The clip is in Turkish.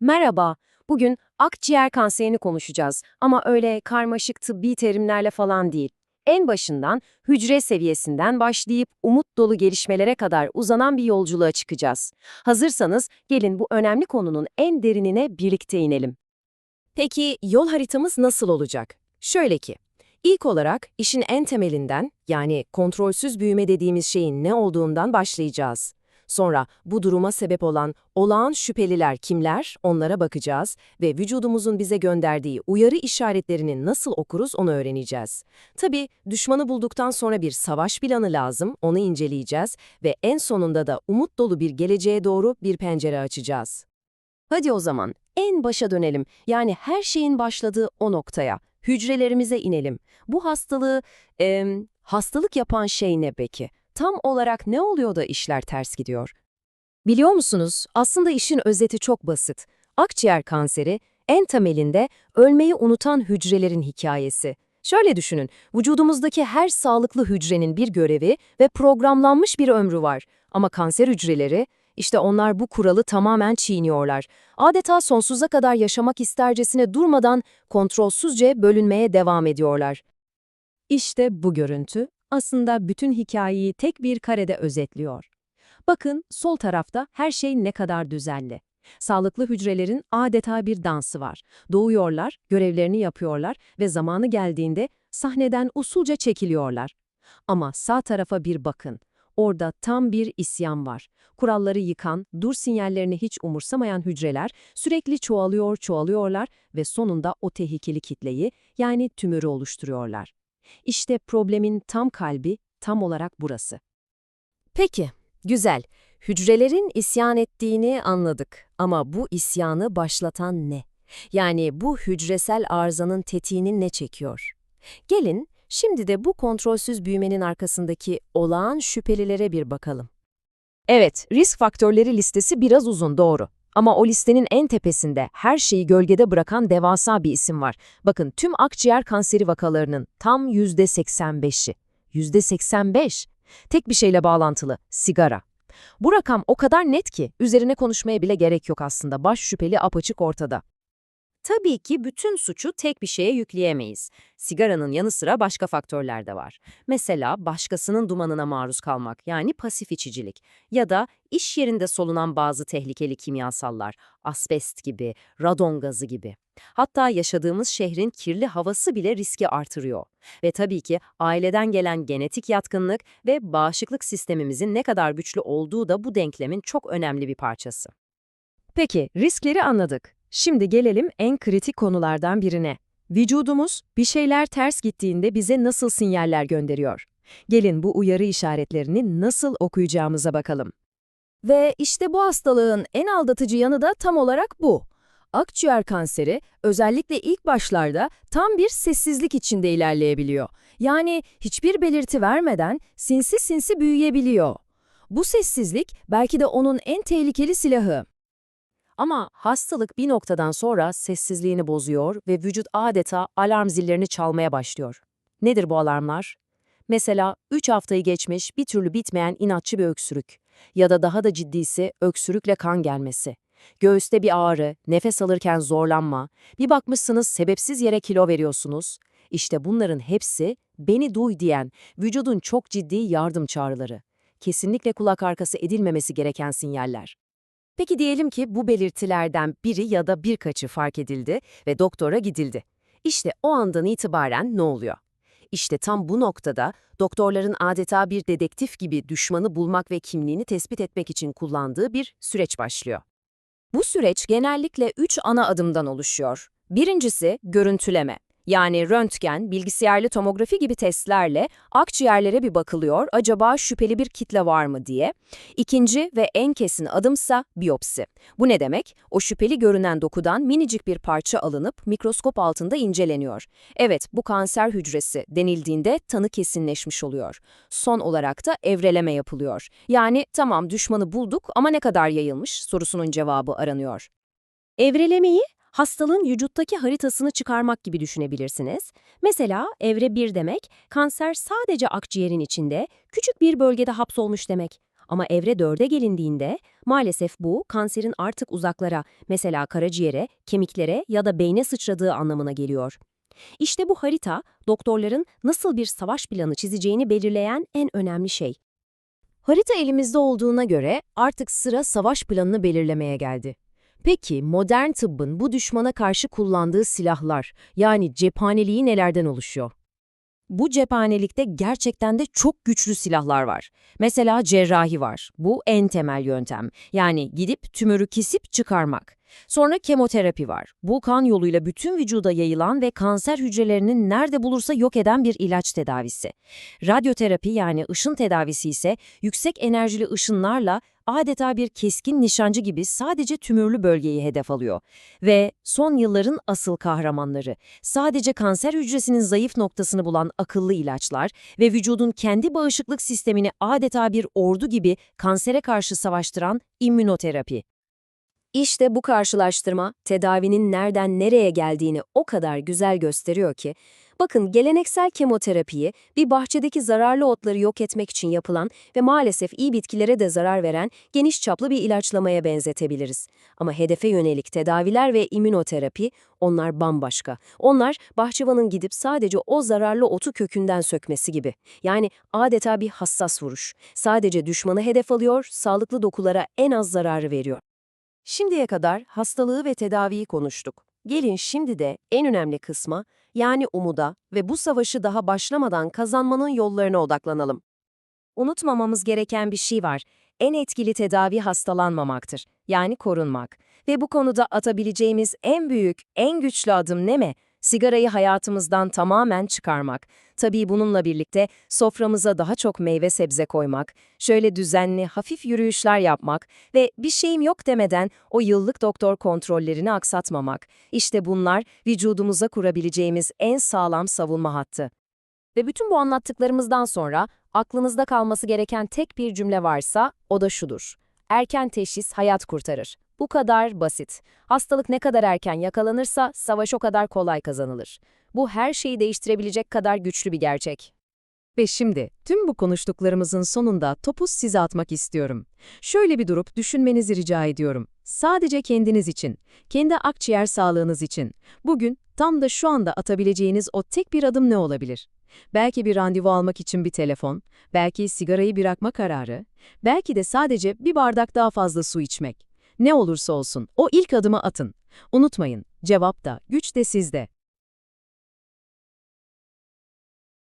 Merhaba, bugün akciğer kanserini konuşacağız ama öyle karmaşık tıbbi terimlerle falan değil. En başından, hücre seviyesinden başlayıp umut dolu gelişmelere kadar uzanan bir yolculuğa çıkacağız. Hazırsanız gelin bu önemli konunun en derinine birlikte inelim. Peki yol haritamız nasıl olacak? Şöyle ki, ilk olarak işin en temelinden yani kontrolsüz büyüme dediğimiz şeyin ne olduğundan başlayacağız. Sonra bu duruma sebep olan olağan şüpheliler kimler onlara bakacağız ve vücudumuzun bize gönderdiği uyarı işaretlerini nasıl okuruz onu öğreneceğiz. Tabii düşmanı bulduktan sonra bir savaş planı lazım, onu inceleyeceğiz ve en sonunda da umut dolu bir geleceğe doğru bir pencere açacağız. Hadi o zaman en başa dönelim. Yani her şeyin başladığı o noktaya, hücrelerimize inelim. Bu hastalığı, em, hastalık yapan şey ne peki? Tam olarak ne oluyor da işler ters gidiyor? Biliyor musunuz, aslında işin özeti çok basit. Akciğer kanseri, en temelinde ölmeyi unutan hücrelerin hikayesi. Şöyle düşünün, vücudumuzdaki her sağlıklı hücrenin bir görevi ve programlanmış bir ömrü var. Ama kanser hücreleri, işte onlar bu kuralı tamamen çiğniyorlar. Adeta sonsuza kadar yaşamak istercesine durmadan kontrolsüzce bölünmeye devam ediyorlar. İşte bu görüntü aslında bütün hikayeyi tek bir karede özetliyor. Bakın sol tarafta her şey ne kadar düzenli. Sağlıklı hücrelerin adeta bir dansı var. Doğuyorlar, görevlerini yapıyorlar ve zamanı geldiğinde sahneden usulca çekiliyorlar. Ama sağ tarafa bir bakın. Orada tam bir isyan var. Kuralları yıkan, dur sinyallerini hiç umursamayan hücreler sürekli çoğalıyor, çoğalıyorlar ve sonunda o tehlikeli kitleyi yani tümörü oluşturuyorlar. İşte problemin tam kalbi tam olarak burası. Peki, güzel. Hücrelerin isyan ettiğini anladık ama bu isyanı başlatan ne? Yani bu hücresel arızanın tetiğini ne çekiyor? Gelin şimdi de bu kontrolsüz büyümenin arkasındaki olağan şüphelilere bir bakalım. Evet, risk faktörleri listesi biraz uzun doğru. Ama o listenin en tepesinde her şeyi gölgede bırakan devasa bir isim var. Bakın tüm akciğer kanseri vakalarının tam %85'i. %85. Tek bir şeyle bağlantılı, sigara. Bu rakam o kadar net ki üzerine konuşmaya bile gerek yok aslında. Baş şüpheli apaçık ortada. Tabii ki bütün suçu tek bir şeye yükleyemeyiz. Sigaranın yanı sıra başka faktörler de var. Mesela başkasının dumanına maruz kalmak yani pasif içicilik ya da iş yerinde solunan bazı tehlikeli kimyasallar, asbest gibi, radon gazı gibi. Hatta yaşadığımız şehrin kirli havası bile riski artırıyor. Ve tabii ki aileden gelen genetik yatkınlık ve bağışıklık sistemimizin ne kadar güçlü olduğu da bu denklemin çok önemli bir parçası. Peki, riskleri anladık. Şimdi gelelim en kritik konulardan birine. Vücudumuz bir şeyler ters gittiğinde bize nasıl sinyaller gönderiyor? Gelin bu uyarı işaretlerini nasıl okuyacağımıza bakalım. Ve işte bu hastalığın en aldatıcı yanı da tam olarak bu. Akciğer kanseri özellikle ilk başlarda tam bir sessizlik içinde ilerleyebiliyor. Yani hiçbir belirti vermeden sinsi sinsi büyüyebiliyor. Bu sessizlik belki de onun en tehlikeli silahı. Ama hastalık bir noktadan sonra sessizliğini bozuyor ve vücut adeta alarm zillerini çalmaya başlıyor. Nedir bu alarmlar? Mesela 3 haftayı geçmiş bir türlü bitmeyen inatçı bir öksürük ya da daha da ciddisi öksürükle kan gelmesi. Göğüste bir ağrı, nefes alırken zorlanma, bir bakmışsınız sebepsiz yere kilo veriyorsunuz. İşte bunların hepsi beni duy diyen vücudun çok ciddi yardım çağrıları. Kesinlikle kulak arkası edilmemesi gereken sinyaller. Peki diyelim ki bu belirtilerden biri ya da birkaçı fark edildi ve doktora gidildi. İşte o andan itibaren ne oluyor? İşte tam bu noktada doktorların adeta bir dedektif gibi düşmanı bulmak ve kimliğini tespit etmek için kullandığı bir süreç başlıyor. Bu süreç genellikle üç ana adımdan oluşuyor. Birincisi görüntüleme. Yani röntgen, bilgisayarlı tomografi gibi testlerle akciğerlere bir bakılıyor, acaba şüpheli bir kitle var mı diye. İkinci ve en kesin adımsa biyopsi. Bu ne demek? O şüpheli görünen dokudan minicik bir parça alınıp mikroskop altında inceleniyor. Evet, bu kanser hücresi denildiğinde tanı kesinleşmiş oluyor. Son olarak da evreleme yapılıyor. Yani tamam düşmanı bulduk ama ne kadar yayılmış sorusunun cevabı aranıyor. Evrelemeyi hastalığın vücuttaki haritasını çıkarmak gibi düşünebilirsiniz. Mesela evre 1 demek, kanser sadece akciğerin içinde, küçük bir bölgede hapsolmuş demek. Ama evre 4'e gelindiğinde maalesef bu kanserin artık uzaklara, mesela karaciğere, kemiklere ya da beyne sıçradığı anlamına geliyor. İşte bu harita doktorların nasıl bir savaş planı çizeceğini belirleyen en önemli şey. Harita elimizde olduğuna göre artık sıra savaş planını belirlemeye geldi. Peki modern tıbbın bu düşmana karşı kullandığı silahlar, yani cephaneliği nelerden oluşuyor? Bu cephanelikte gerçekten de çok güçlü silahlar var. Mesela cerrahi var. Bu en temel yöntem. Yani gidip tümörü kesip çıkarmak. Sonra kemoterapi var. Bu kan yoluyla bütün vücuda yayılan ve kanser hücrelerini nerede bulursa yok eden bir ilaç tedavisi. Radyoterapi yani ışın tedavisi ise yüksek enerjili ışınlarla adeta bir keskin nişancı gibi sadece tümörlü bölgeyi hedef alıyor. Ve son yılların asıl kahramanları, sadece kanser hücresinin zayıf noktasını bulan akıllı ilaçlar ve vücudun kendi bağışıklık sistemini adeta bir ordu gibi kansere karşı savaştıran immünoterapi. İşte bu karşılaştırma tedavinin nereden nereye geldiğini o kadar güzel gösteriyor ki, bakın geleneksel kemoterapiyi bir bahçedeki zararlı otları yok etmek için yapılan ve maalesef iyi bitkilere de zarar veren geniş çaplı bir ilaçlamaya benzetebiliriz. Ama hedefe yönelik tedaviler ve immünoterapi onlar bambaşka. Onlar bahçıvanın gidip sadece o zararlı otu kökünden sökmesi gibi. Yani adeta bir hassas vuruş. Sadece düşmanı hedef alıyor, sağlıklı dokulara en az zararı veriyor. Şimdiye kadar hastalığı ve tedaviyi konuştuk. Gelin şimdi de en önemli kısma, yani umuda ve bu savaşı daha başlamadan kazanmanın yollarına odaklanalım. Unutmamamız gereken bir şey var. En etkili tedavi hastalanmamaktır. Yani korunmak. Ve bu konuda atabileceğimiz en büyük, en güçlü adım ne mi? Sigarayı hayatımızdan tamamen çıkarmak. Tabii bununla birlikte soframıza daha çok meyve sebze koymak, şöyle düzenli, hafif yürüyüşler yapmak ve bir şeyim yok demeden o yıllık doktor kontrollerini aksatmamak. İşte bunlar vücudumuza kurabileceğimiz en sağlam savunma hattı. Ve bütün bu anlattıklarımızdan sonra aklınızda kalması gereken tek bir cümle varsa o da şudur. Erken teşhis hayat kurtarır. Bu kadar basit. Hastalık ne kadar erken yakalanırsa savaş o kadar kolay kazanılır. Bu her şeyi değiştirebilecek kadar güçlü bir gerçek. Ve şimdi tüm bu konuştuklarımızın sonunda topu size atmak istiyorum. Şöyle bir durup düşünmenizi rica ediyorum. Sadece kendiniz için, kendi akciğer sağlığınız için. Bugün tam da şu anda atabileceğiniz o tek bir adım ne olabilir? Belki bir randevu almak için bir telefon, belki sigarayı bırakma kararı, belki de sadece bir bardak daha fazla su içmek. Ne olursa olsun o ilk adımı atın. Unutmayın, cevap da, güç de sizde.